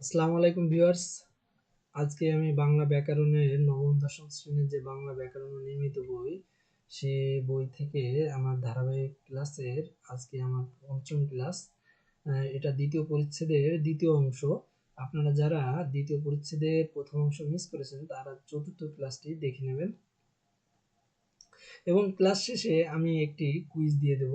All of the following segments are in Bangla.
আসসালামু আলাইকুম ভিউয়ার্স। আজকে আমি বাংলা ব্যাকরণের নবম, দশম শ্রেণির যে বাংলা ব্যাকরণ নিয়মিত বই, সে বই থেকে আমার ধারাবাহিক ক্লাসের আজকে আমার পঞ্চম ক্লাস এটা দ্বিতীয় পরিচ্ছেদের দ্বিতীয় অংশ। আপনারা যারা দ্বিতীয় পরিচ্ছেদের প্রথম অংশ মিস করেছেন, তারা চতুর্থ ক্লাসটি দেখে নেবেন। এবং ক্লাস শেষে আমি একটি কুইজ দিয়ে দেব।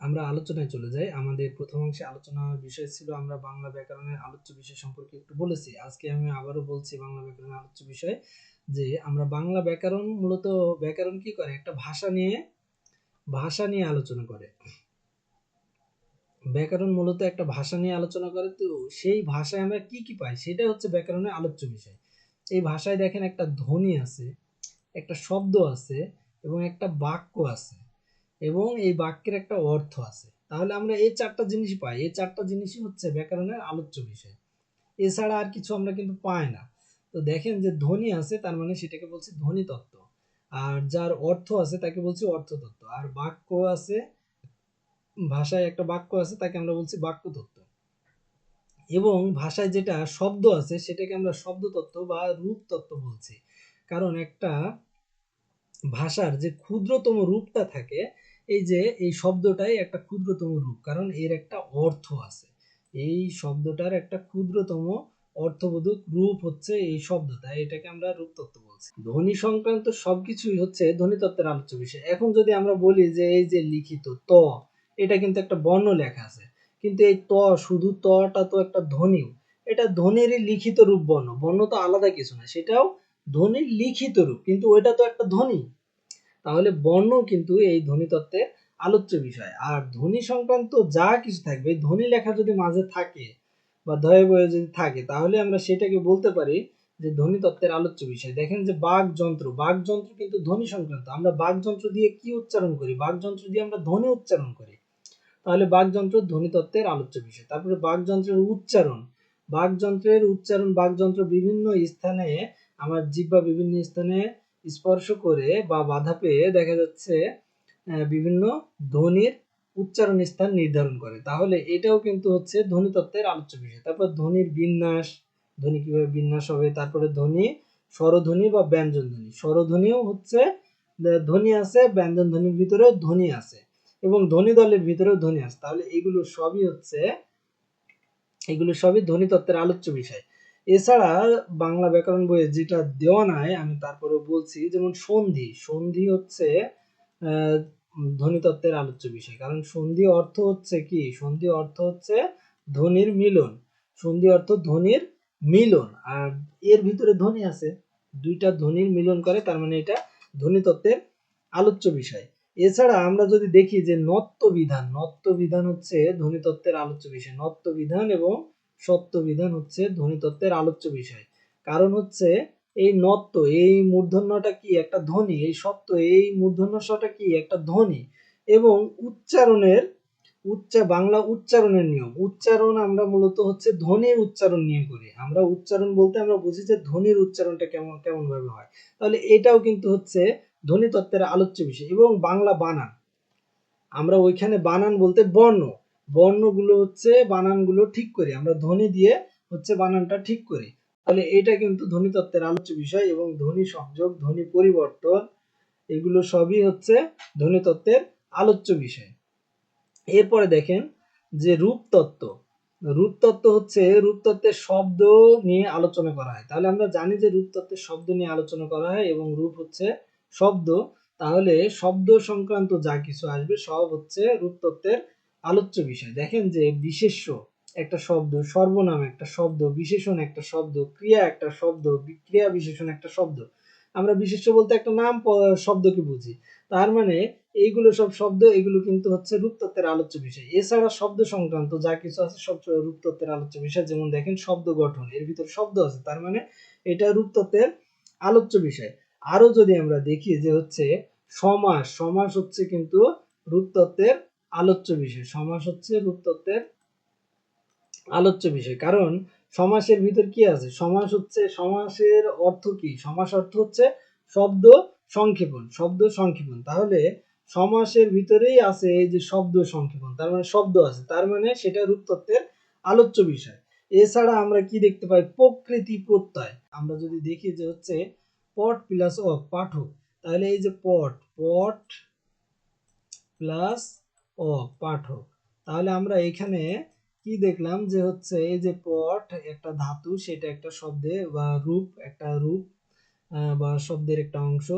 আমরা আলোচনায় চলে যাই। আমাদের প্রথম অংশে আলোচনার বিষয় ছিল আমরা বাংলা ব্যাকরণের আলোচ্য বিষয় সম্পর্কে একটু বলেছি। আজকে আমি আবারও বলছি বাংলা ব্যাকরণের আলোচ্য বিষয় যে আমরা বাংলা ব্যাকরণ মূলত ব্যাকরণ কি করে? একটা ভাষা নিয়ে ভাষা নিয়ে আলোচনা করে। ব্যাকরণ মূলত একটা ভাষা নিয়ে আলোচনা করে। তো সেই ভাষায় আমরা কি কি পাই? সেটা হচ্ছে ব্যাকরণের আলোচ্য বিষয়। এই ভাষায় দেখেন একটা ধ্বনি আছে, একটা শব্দ আছে এবং একটা বাক্য আছে। এবং এই বাক্যের একটা অর্থ আছে। তাহলে আমরা এই চারটা জিনিস পাই। এই চারটা জিনিসই হচ্ছে ব্যাকরণের আলোচ্য বিষয়। এছাড়া আর কিছু আমরা কিন্তু পাই না। তো দেখেন যে ধ্বনি আছে, তার মানে সেটাকে বলছি ধ্বনি তত্ত্ব। আর যার অর্থ আছে, তাকে বলছি অর্থতত্ত্ব আর বাক্য আছে, ভাষায় একটা বাক্য আছে, তাকে আমরা বলছি বাক্য তত্ত্ব। এবং ভাষায় যেটা শব্দ আছে, সেটাকে আমরা শব্দ তত্ত্ব বা রূপ তত্ত্ব বলছি। কারণ একটা ভাষার যে ক্ষুদ্রতম রূপটা থাকে এই যে এই শব্দটাই একটা ক্ষুদ্রতম রূপ, কারণ এর একটা অর্থ আছে। এই শব্দটার একটা ক্ষুদ্রতম অর্থবোধক রূপ হচ্ছে এই শব্দ, তাই এটাকে আমরা রূপতত্ত্ব বলছি। ধ্বনি সংক্রান্ত সবকিছুই হচ্ছে ধ্বনিতত্ত্বের আলোচ্য বিষয়। এখন যদি আমরা বলি যে এই যে লিখিত ত, এটা কিন্তু একটা বর্ণ লেখা আছে। কিন্তু এই ত শুধু তটা তো একটা ধ্বনিও। এটা ধ্বনিরই লিখিত রূপ বর্ণ। বর্ণ তো আলাদা কিছু না, সেটাও ধ্বনির লিখিত রূপ। কিন্তু ওইটা তো একটা ধ্বনি। তাহলে বর্ণ কিন্তু এই ধ্বনি তত্ত্বের আলোচ্য বিষয়। আর ধ্বনি সংক্রান্ত যা কিছু থাকবে, ধ্বনি লেখা যদি মাঝে থাকে বা ধয়ে বয়ে যদি থাকে, তাহলে আমরা সেটাকে বলতে পারি যে ধ্বনি তত্ত্বের আলোচ্য বিষয়। দেখেন যে বাঘ যন্ত্র বাঘ যন্ত্র কিন্তু ধ্বনি সংক্রান্ত। আমরা বাঘ যন্ত্র দিয়ে কি উচ্চারণ করি? বাঘ যন্ত্র দিয়ে আমরা ধ্বনি উচ্চারণ করি। তাহলে বাঘযন্ত্র ধ্বনি তত্ত্বের আলোচ্য বিষয়। তারপরে বাঘ যন্ত্রের উচ্চারণ। বাঘ যন্ত্রের উচ্চারণ বাঘ যন্ত্র বিভিন্ন স্থানে, আমার জিহ্বা বিভিন্ন স্থানে স্পর্শ করে বা বাধা পেয়ে দেখা যাচ্ছে বিভিন্ন ধ্বনির উচ্চারণ স্থান নির্ধারণ করে। তাহলে এটাও কিন্তু হচ্ছে ধ্বনি তত্ত্বের আলোচ্য বিষয়। তারপর ধ্বনির বিন্যাস, ধ্বনি কীভাবে বিন্যাস হবে, তারপরে ধ্বনি, স্বরধ্বনি বা ব্যঞ্জন ধ্বনি। স্বরধ্বনিও হচ্ছে ধ্বনি আছে, ব্যঞ্জন ধ্বনির ভিতরেও ধ্বনি আছে এবং ধ্বনি দলের ভিতরেও ধ্বনি আছে। তাহলে এগুলো সবই হচ্ছে, এগুলো সবই ধ্বনি তত্ত্বের আলোচ্য বিষয়। এছাড়া বাংলা ব্যাকরণ বইয়ে যেটা দেওয়া নাই, আমি তারপরে বলছি, যেমন সন্ধি। সন্ধি হচ্ছে ধ্বনিতত্ত্বের আলোচ্য বিষয়। কারণ সন্ধি অর্থ হচ্ছে কি? সন্ধি অর্থ হচ্ছে ধ্বনির মিলন। সন্ধি অর্থ ধ্বনির মিলন। আর এর ভিতরে ধ্বনি আছে। দুইটা ধ্বনির মিলন করে, তার মানে এটা ধ্বনিতত্ত্বের আলোচ্য বিষয়। এছাড়া আমরা যদি দেখি যে নত্য বিধান নত্য বিধান হচ্ছে ধ্বনিতত্ত্বের আলোচ্য বিষয়। নত্য বিধান এবং সত্য বিধান হচ্ছে ধ্বনিতত্ত্বের আলোচ্য বিষয়। কারণ হচ্ছে এই নত্য এই মূর্ধন্যটা কি একটা ধ্বনি? এই সত্য এই মূর্ধন্য স্বটা কি একটা ধ্বনি? এবং উচ্চারণের, উচ্চা, বাংলা উচ্চারণের নিয়ম। উচ্চারণ আমরা মূলত হচ্ছে ধ্বনির উচ্চারণ নিয়ে করি। আমরা উচ্চারণ বলতে আমরা বুঝি যে ধ্বনির উচ্চারণটা কেমন কেমন ভাবে হয়। তাহলে এটাও কিন্তু হচ্ছে ধ্বনি তত্ত্বের আলোচ্য বিষয় এবং বাংলা বানান। আমরা ওইখানে বানান বলতে বর্ণ। বর্ণগুলো হচ্ছে বানানগুলো ঠিক করি। আমরা ধ্বনি দিয়ে হচ্ছে বানানটা ঠিক করি। তাহলে এটা কিন্তু ধ্বনি তত্ত্বের আলোচ্য বিষয় এবং ধ্বনি সংযোগ, ধ্বনি পরিবর্তন, এগুলো সবই হচ্ছে ধ্বনি তত্ত্বের আলোচ্য বিষয়। এরপরে দেখেন যে রূপতত্ত্ব রূপতত্ত্ব হচ্ছে রূপতত্ত্বের শব্দ নিয়ে আলোচনা করা হয়। তাহলে আমরা জানি যে রূপতত্ত্বের শব্দ নিয়ে আলোচনা করা হয় এবং রূপ হচ্ছে শব্দ। তাহলে শব্দ সংক্রান্ত যা কিছু আসবে সব হচ্ছে রূপতত্ত্বের আলোচ্য বিষয়। দেখেন যে বিশেষ্য একটা শব্দ, সর্বনাম একটা শব্দ, বিশেষণ একটা শব্দ, ক্রিয়া একটা শব্দ ক্রিয়া বিশেষণ একটা শব্দ। আমরা বিশেষ্য বলতে একটা নাম শব্দকে বুঝি। তার মানে এইগুলো সব শব্দ, এগুলো কিন্তু হচ্ছে রূপতত্ত্বের আলোচ্য বিষয়। এছাড়া শব্দ সংক্রান্ত যা কিছু আছে সব রূপতত্ত্বের আলোচ্য বিষয়। যেমন দেখেন শব্দ গঠন, এর ভিতর শব্দ আছে। তার মানে এটা রূপতত্ত্বের আলোচ্য বিষয়। আরও যদি আমরা দেখি যে হচ্ছে সমাস সমাস হচ্ছে কিন্তু রূপতত্ত্বের আলোচ্য বিষয়। সমাস হচ্ছে রূপতত্ত্বের আলোচ্য বিষয়। কারণ সমাসের ভিতর কি আছে? সমাস হচ্ছে, সমাসের অর্থ কি? সমাস অর্থ হচ্ছে শব্দ সংক্ষেপণ শব্দ সংক্ষেপণ। তাহলে সমাসের ভিতরেই আছে এই যে শব্দ সংক্ষেপণ, তার মানে শব্দ আছে। তার মানে সেটা রূপতত্ত্বের আলোচ্য বিষয়। এছাড়া আমরা কি দেখতে পাই? প্রকৃতি প্রত্যয়। আমরা যদি দেখি যে হচ্ছে পট প্লাস অক পাঠক। তাহলে এই যে পট পট প্লাস অক পাঠক। তাহলে আমরা এখানে কি দেখলাম যে হচ্ছে এই যে পট একটা ধাতু, সেটা একটা শব্দে বা রূপ, একটা রূপ বা শব্দের একটা অংশ।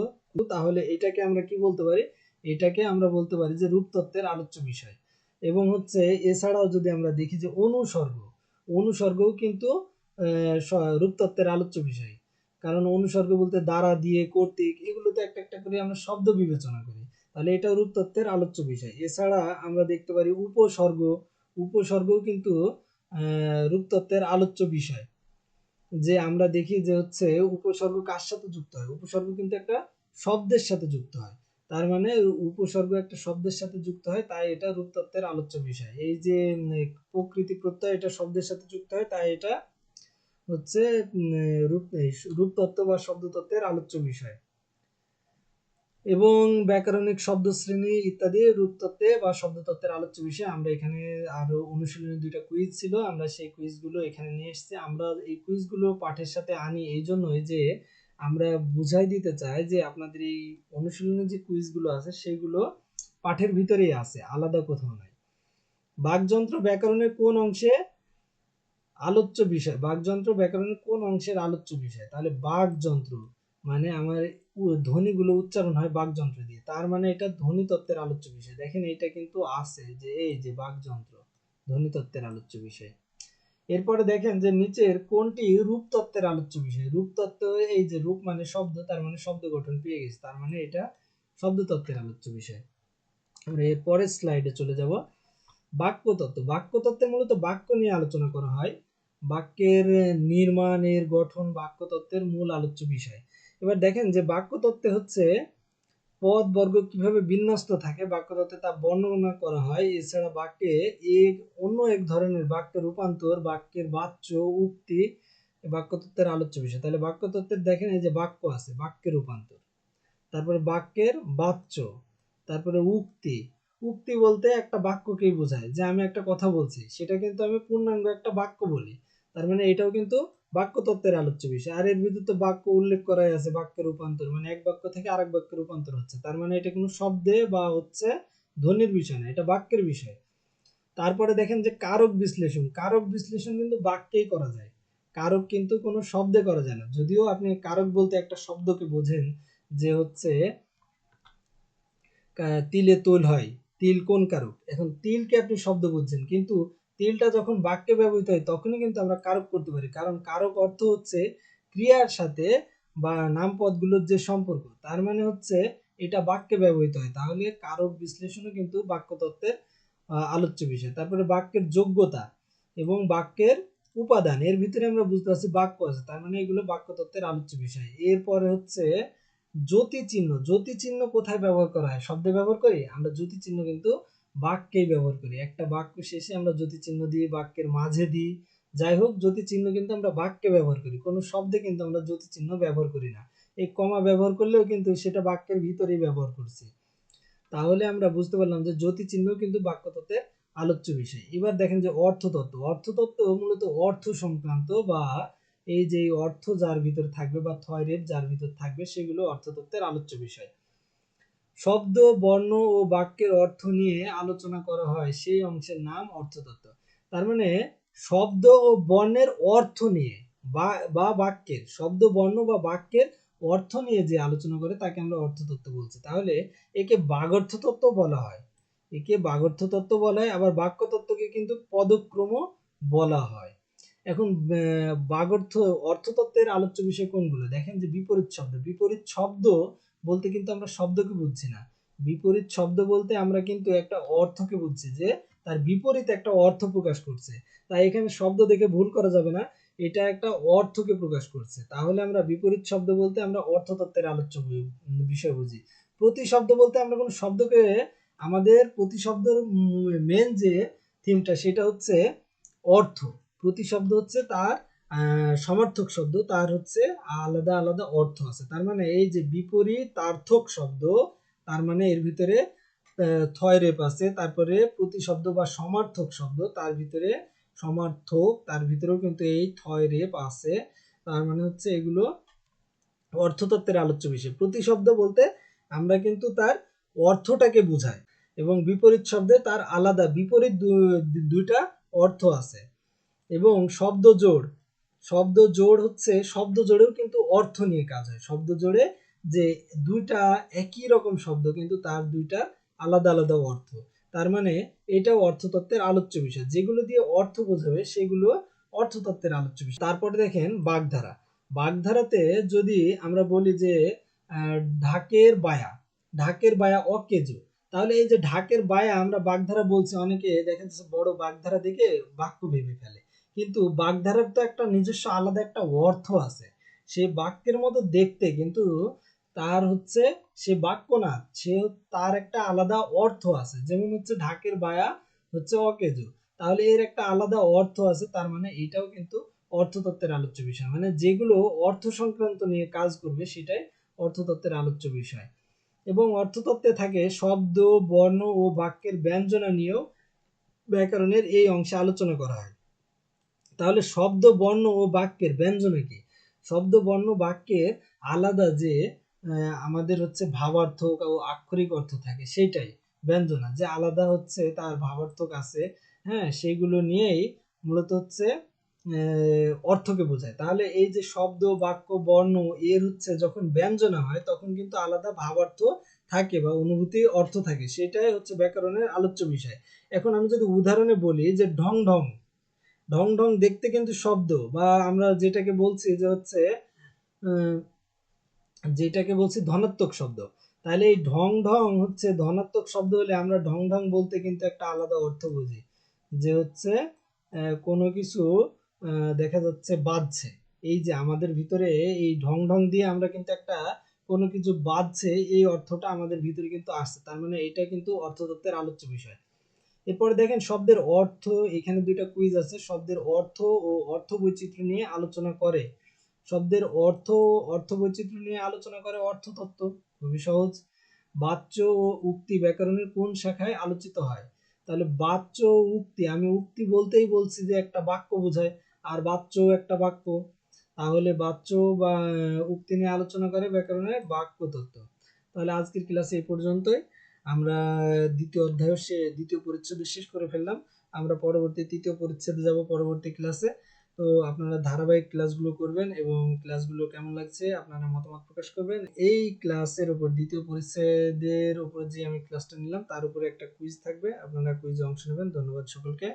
তাহলে এটাকে আমরা কি বলতে পারি? এটাকে আমরা বলতে পারি যে রূপতত্ত্বের আলোচ্য বিষয়। এবং হচ্ছে এছাড়াও যদি আমরা দেখি যে অনুসর্গ, অনুসর্গও কিন্তু রূপতত্ত্বের আলোচ্য বিষয়। কারণ অনুসর্গ বলতে দ্বারা, দিয়ে, কর্তৃক এগুলো তো একটা একটা করে আমরা শব্দ বিবেচনা করি। তাহলে এটা রূপতত্ত্বের আলোচ্য বিষয়। এছাড়া আমরা দেখতে পারি উপসর্গ, উপসর্গও কিন্তু রূপতত্ত্বের আলোচ্য বিষয়। যে আমরা দেখি যে হচ্ছে উপসর্গ কার সাথে যুক্ত হয়? উপসর্গ কিন্তু একটা শব্দের সাথে যুক্ত হয়। তার মানে উপসর্গ একটা শব্দের সাথে যুক্ত হয়, তাই এটা রূপতত্ত্বের আলোচ্য বিষয়। এই যে প্রকৃতি প্রত্যয় এটা শব্দের সাথে যুক্ত হয়, তাই এটা হচ্ছে রূপ রূপতত্ত্ব বা শব্দতত্ত্বের আলোচ্য বিষয়। এবং ব্যাকরণিক শব্দ শ্রেণি ইত্যাদি রূপতত্ত্বে বা শব্দতত্ত্বের আলোচ্য বিষয়। আমরা এখানে আরও অনুশীলনী দুইটা কুইজ ছিল। আমরা সেই কুইজগুলো এখানে নিয়ে এসেছি। আমরা এই কুইজগুলো পাঠের সাথে আনি এই জন্যই যে আমরা বুঝাই দিতে চাই যে আপনাদের এই অনুশীলনী যে কুইজগুলো আছে, সেগুলো পাঠের ভিতরেই আছে, আলাদা কোথাও নাই। বাকযন্ত্র ব্যাকরণের কোন অংশে আলোচ্য বিষয়? বাকযন্ত্র ব্যাকরণের কোন অংশের আলোচ্য বিষয়? তাহলে বাকযন্ত্র মানে আমার ধ্বনিগুলো উচ্চারণ হয় বাকযন্ত্র দিয়ে। তার মানে এটা ধ্বনি তত্ত্বের আলোচ্য বিষয়। দেখেন এটা কিন্তু আছে যে, এই যে বাকযন্ত্র ধ্বনি তত্ত্বের আলোচ্য বিষয়। এরপরে দেখেন যে নিচের কোনটি রূপতত্ত্বের আলোচ্য বিষয়? রূপতত্ত্ব এই যে রূপ মানে শব্দ, তার মানে শব্দ গঠন পেয়ে গেছে। তার মানে এটা শব্দতত্ত্বের আলোচ্য বিষয়। আমরা এর পরের স্লাইডে চলে যাব। বাক্যতত্ত্ব। বাক্যতত্ত্বে মূলত বাক্য নিয়ে আলোচনা করা হয়। বাক্যের নির্মাণের গঠন, বাক্যতত্ত্বের মূল আলোচ্য বিষয়। এবার দেখেন যে বাক্যতত্ত্বে হচ্ছে পদ, বর্গ কীভাবে বিন্যস্ত থাকে, বাক্যতত্ত্বে তা বর্ণনা করা হয়। এছাড়া বাক্যে এক, অন্য এক ধরনের বাক্যের রূপান্তর, বাক্যের বাচ্য, উক্তি বাক্যতত্ত্বের আলোচ্য বিষয়। তাহলে বাক্যতত্ত্বের দেখেন এই যে বাক্য আছে বাক্যের রূপান্তর। তারপরে বাক্যের বাচ্য, তারপরে উক্তি। উক্তি বলতে একটা বাক্যকেই বোঝায়, যে আমি একটা কথা বলছি, সেটা কিন্তু আমি পূর্ণাঙ্গ একটা বাক্য বলি। তার মানে এটাও কিন্তু বাক্যতত্ত্বের আলোচ্য বিষয়। আর এর ভিতরে তো বাক্য উল্লেখ করাই আছে বাক্যের রূপান্তর। মানে এক বাক্য থেকে আরেক বাক্যে রূপান্তর হচ্ছে। তার মানে এটা কোনো শব্দে বা হচ্ছে ধ্বনির বিষয় না, এটা বাক্যের বিষয়। তারপরে দেখেন যে কারক বিশ্লেষণ। কারক বিশ্লেষণ কিন্তু বাক্যেই করা যায়। কারক কিন্তু কোনো শব্দে করা যায় না। যদিও আপনি কারক বলতে একটা শব্দকে বোঝেন যে হচ্ছে তিলে তোল হয়। তিল কোন কারক? এখন তিলকে আপনি শব্দ বুঝছেন, কিন্তু তিলটা যখন বাক্যে ব্যবহৃত হয়, তখনই কিন্তু আমরা কারক করতে পারি। কারণ কারক অর্থ হচ্ছে ক্রিয়ার সাথে বা নামপদগুলোর যে সম্পর্ক, তার মানে হচ্ছে এটা বাক্যে ব্যবহৃত হয়। তাহলে কারক বিশ্লেষণও কিন্তু বাক্যতত্ত্বের আলোচ্য বিষয়। তারপরে বাক্যের যোগ্যতা এবং বাক্যের উপাদান, এর ভিতরে আমরা বুঝতে পারছি বাক্য আছে, তার মানে এগুলো বাক্যতত্ত্বের আলোচ্য বিষয়। এরপরে হচ্ছে জ্যোতি চিহ্ন জ্যোতি চিহ্ন কোথায় ব্যবহার করা হয়? শব্দে ব্যবহার করি? আমরা জ্যোতি চিহ্ন কিন্তু বাক্যেই ব্যবহার করি। একটা বাক্য শেষে আমরা জ্যোতি চিহ্ন দিই, বাক্যের মাঝে দিই। যাই হোক জ্যোতি চিহ্ন কিন্তু আমরা বাক্যে ব্যবহার করি। কোনো শব্দে কিন্তু আমরা জ্যোতি চিহ্ন ব্যবহার করি না। এই কমা ব্যবহার করলেও কিন্তু সেটা বাক্যের ভিতরেই ব্যবহার করছি। তাহলে আমরা বুঝতে পারলাম যে জ্যোতি চিহ্ন কিন্তু বাক্যতত্ত্বের আলোচ্য বিষয়। এবার দেখেন যে অর্থতত্ত্ব। অর্থতত্ত্ব মূলত অর্থ সংক্রান্ত বা এই যে অর্থ যার ভিতর থাকবে বা থয়রের যার ভিতর থাকবে, সেগুলো অর্থতত্ত্বের আলোচ্য বিষয়। শব্দ, বর্ণ ও বাক্যের অর্থ নিয়ে আলোচনা করা হয়। সেই অংশের নাম অর্থতত্ত্ব। তার মানে শব্দ ও বর্ণের অর্থ নিয়ে বা বাক্যের, শব্দ, বর্ণ বা বাক্যের অর্থ নিয়ে যে আলোচনা করে তাকে আমরা অর্থতত্ত্ব বলছি। তাহলে একে বাগর্থ তত্ত্ব বলা হয়। একে বাগর্থ তত্ত্ব বলা হয়, আবার বাক্য তত্ত্বকে কিন্তু পদক্রম বলা হয়। এখন বাগর্থ অর্থতত্ত্বের আলোচ্য বিষয় কোনগুলো? দেখেন যে বিপরীত শব্দ। বিপরীত শব্দ বলতে কিন্তু আমরা শব্দকে বুঝছি না। বিপরীত শব্দ বলতে আমরা কিন্তু একটা অর্থকে বুঝছি যে তার বিপরীত একটা অর্থ প্রকাশ করছে। তাই এখানে শব্দ দেখে ভুল করা যাবে না, এটা একটা অর্থকে প্রকাশ করছে। তাহলে আমরা বিপরীত শব্দ বলতে আমরা অর্থতত্ত্বের আলোচ্য বিষয় বুঝি। প্রতি শব্দ বলতে আমরা কোনো শব্দকে, আমাদের প্রতি শব্দের মেন যে থিমটা সেটা হচ্ছে অর্থ। প্রতি শব্দ হচ্ছে তার সমার্থক শব্দ, তার হচ্ছে আলাদা আলাদা অর্থ আছে। তার মানে এই যে বিপরীতার্থক শব্দ, তার মানে এর ভিতরে থয় রেপ আছে, তারপরে প্রতিশব্দ বা সমার্থক শব্দ, তার ভিতরে সমার্থক, তার ভিতরেও কিন্তু এই থয় রেপ আছে। তার মানে হচ্ছে এগুলো অর্থতত্ত্বের আলোচ্য বিষয়। প্রতিশব্দ বলতে আমরা কিন্তু তার অর্থটাকে বোঝাই এবং বিপরীত শব্দে তার আলাদা, বিপরীত দুইটা অর্থ আছে এবং শব্দ জোড়। শব্দ জোড় হচ্ছে, শব্দ জোড়েও কিন্তু অর্থ নিয়ে কাজ হয়। শব্দ জোড়ে যে দুইটা একই রকম শব্দ, কিন্তু তার দুইটা আলাদা আলাদা অর্থ। তার মানে এটাও অর্থতত্ত্বের আলোচ্য বিষয়। যেগুলো দিয়ে অর্থ বোঝাবে, সেগুলো অর্থতত্ত্বের আলোচ্য বিষয়। তারপরে দেখেন বাগধারা। বাগধারাতে যদি আমরা বলি যে ঢাকের বায়া ঢাকের বায়া অকেজো, তাহলে এই যে ঢাকের বায়া আমরা বাগধারা বলছি, অনেকে দেখেন বড় বাগধারা দেখে বাক্য ভেবে ফেলে। কিন্তু বাগধারার তো একটা নিজস্ব আলাদা একটা অর্থ আছে। সেই বাক্যের মতো দেখতে কিন্তু তার হচ্ছে সে বাক্য না, সে তার একটা আলাদা অর্থ আছে। যেমন হচ্ছে ঢাকের বায়া হচ্ছে অকেজো। তাহলে এর একটা আলাদা অর্থ আছে, তার মানে এটাও কিন্তু অর্থতত্ত্বের আলোচ্য বিষয়। মানে যেগুলো অর্থ সংক্রান্ত নিয়ে কাজ করবে, সেটাই অর্থতত্ত্বের আলোচ্য বিষয়। এবং অর্থতত্ত্বে থাকে শব্দ, বর্ণ ও বাক্যের ব্যঞ্জনা নিয়েও ব্যাকরণের এই অংশে আলোচনা করা হয়। তাহলে শব্দ, বর্ণ ও বাক্যের ব্যঞ্জনা কি? শব্দ, বর্ণ, বাক্যের আলাদা যে আমাদের হচ্ছে ভাবার্থক ও আক্ষরিক অর্থ থাকে সেইটাই ব্যঞ্জনা। যে আলাদা হচ্ছে, তার ভাবার্থক আছে হ্যাঁ সেইগুলো নিয়েই মূলত হচ্ছে অর্থকে বোঝায়। তাহলে এই যে শব্দ, বাক্য, বর্ণ, এর হচ্ছে যখন ব্যঞ্জনা হয়, তখন কিন্তু আলাদা ভাবার্থ থাকে বা অনুভূতি অর্থ থাকে, সেটাই হচ্ছে ব্যাকরণের আলোচ্য বিষয়। এখন আমি যদি উদাহরণে বলি যে ঢং ঢং ঢং ঢং দেখতে কিন্তু শব্দ বা আমরা যেটাকে বলছি যে হচ্ছে যেটাকে বলছি ধনাত্মক শব্দ। তাহলে এই ঢং ঢং হচ্ছে ধনাত্মক শব্দ হলে আমরা ঢং ঢং বলতে কিন্তু একটা আলাদা অর্থ বুঝি। যে হচ্ছে কোনো কিছু দেখা যাচ্ছে বাজছে। এই যে আমাদের ভিতরে এই ঢং ঢং দিয়ে আমরা কিন্তু একটা কোনো কিছু বাজছে, এই অর্থটা আমাদের ভিতরে কিন্তু আসছে। তার মানে এটা কিন্তু অর্থতত্ত্বের আলোচ্য বিষয়। এরপরে দেখেন শব্দের অর্থ, এখানে দুইটা কুইজ আছে, শব্দের অর্থ ও অর্থ বৈচিত্র্য নিয়ে আলোচনা করে। শব্দের অর্থ ও অর্থ বৈচিত্র্য নিয়ে আলোচনা করে অর্থ অর্থতত্ত্ব, খুবই সহজ। বাচ্য ও উক্তি ব্যাকরণের কোন শাখায় আলোচিত হয়? তাহলে বাচ্য ও উক্তি, আমি উক্তি বলতেই বলছি যে একটা বাক্য বোঝায়, আর বাচ্য একটা বাক্য। তাহলে বাচ্য বা উক্তি নিয়ে আলোচনা করে ব্যাকরণের বাক্য তত্ত্ব তাহলে আজকের ক্লাসে এই পর্যন্তই। আমরা দ্বিতীয় অধ্যায় সে, দ্বিতীয় পরিচ্ছেদ শেষ করে ফেললাম। আমরা পরবর্তী, তৃতীয় পরিচ্ছেদে যাব পরবর্তী ক্লাসে তো আপনারা ধারাবাহিক ক্লাসগুলো করবেন এবং ক্লাসগুলো কেমন লাগছে আপনারা মতামত প্রকাশ করবেন। এই ক্লাসের উপর, দ্বিতীয় পরিচ্ছেদের উপর যে আমি ক্লাসটা নিলাম, তার উপরে একটা কুইজ থাকবে। আপনারা কুইজে অংশ নেবেন। ধন্যবাদ সকলকে।